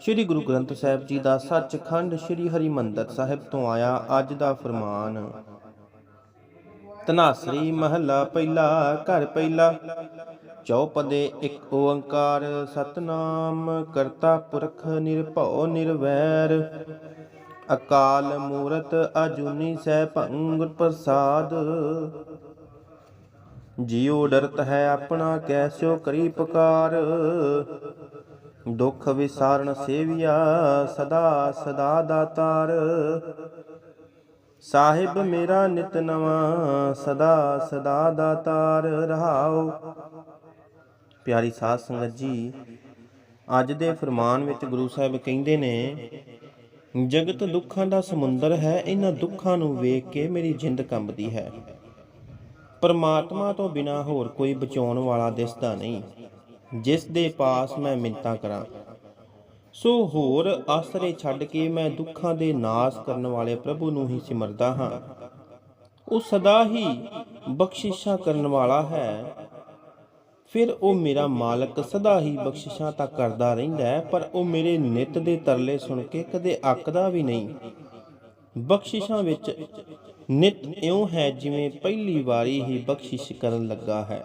ਸ੍ਰੀ ਗੁਰੂ ਗ੍ਰੰਥ ਸਾਹਿਬ ਜੀ ਦਾ ਸੱਚਖੰਡ ਸ੍ਰੀ ਹਰਿਮੰਦਰ ਸਾਹਿਬ ਤੋਂ ਆਇਆ ਅੱਜ ਦਾ ਫਰਮਾਨ। ਤਨਾਸਰੀ ਮਹੱਲਾ ਪਹਿਲਾ, ਘਰ ਪਹਿਲਾ ਚੌਪਦੇ ਇੱਕ ਓੰਕਾਰ, ਸਤਨਾਮ ਕਰਤਾ ਪੁਰਖ ਨਿਰਭਉ ਨਿਰਵੈਰ। ਅਕਾਲ ਮੂਰਤ ਅਜੂਨੀ ਸਹਿ ਭੰਗ ਪ੍ਰਸਾਦ। ਜਿਉ ਡਰਤ ਹੈ ਆਪਣਾ ਕੈਸਿਓ ਕਰੀ ਪੁਕਾਰ। ਦੁੱਖ ਵਿਸਾਰਨ ਸੇਵਿਆ ਸਦਾ ਸਦਾ ਦਾਤਾਰ ਸਾਹਿਬ ਮੇਰਾ ਨਿਤ ਨਵਾਂ ਸਦਾ ਸਦਾ ਦਾਤਾਰ ਰਹਾਓ। ਪਿਆਰੀ ਸਾਧ ਸੰਗਤ ਜੀ, ਅੱਜ ਦੇ ਫਰਮਾਨ ਵਿੱਚ ਗੁਰੂ ਸਾਹਿਬ ਕਹਿੰਦੇ ਨੇ, ਜਗਤ ਦੁੱਖਾਂ ਦਾ ਸਮੁੰਦਰ ਹੈ, ਇਹਨਾਂ ਦੁੱਖਾਂ ਨੂੰ ਵੇਖ ਕੇ ਮੇਰੀ ਜਿੰਦ ਕੰਬਦੀ ਹੈ। ਪਰਮਾਤਮਾ ਤੋਂ ਬਿਨਾ ਹੋਰ ਕੋਈ ਬਚਾਉਣ ਵਾਲਾ ਦਿਸਦਾ ਨਹੀਂ। ਜਿਸ ਦੇ ਪਾਸ ਮੈਂ ਮਿੰਤਾ ਕਰਾਂ। ਸੋ ਹੋਰ ਆਸਰੇ ਛੱਡ ਕੇ ਮੈਂ ਦੁੱਖਾਂ ਦੇ ਨਾਸ ਕਰਨ ਵਾਲੇ ਪ੍ਰਭੂ ਨੂੰ ਹੀ ਸਿਮਰਦਾ ਹਾਂ। ਉਹ ਸਦਾ ਹੀ ਬਖਸ਼ਿਸ਼ਾਂ ਕਰਨ ਵਾਲਾ ਹੈ। ਫਿਰ ਉਹ ਮੇਰਾ ਮਾਲਕ ਸਦਾ ਹੀ ਬਖਸ਼ਿਸ਼ਾਂ ਤਾਂ ਕਰਦਾ ਰਹਿੰਦਾ ਹੈ, ਪਰ ਉਹ ਮੇਰੇ ਨਿਤ ਦੇ ਤਰਲੇ ਸੁਣ ਕੇ ਕਦੇ ਅੱਕਦਾ ਵੀ ਨਹੀਂ। ਬਖਸ਼ਿਸ਼ਾਂ ਵਿੱਚ ਨਿਤ ਇਉਂ ਹੈ ਜਿਵੇਂ ਪਹਿਲੀ ਵਾਰੀ ਹੀ ਬਖਸ਼ਿਸ਼ ਕਰਨ ਲੱਗਾ ਹੈ।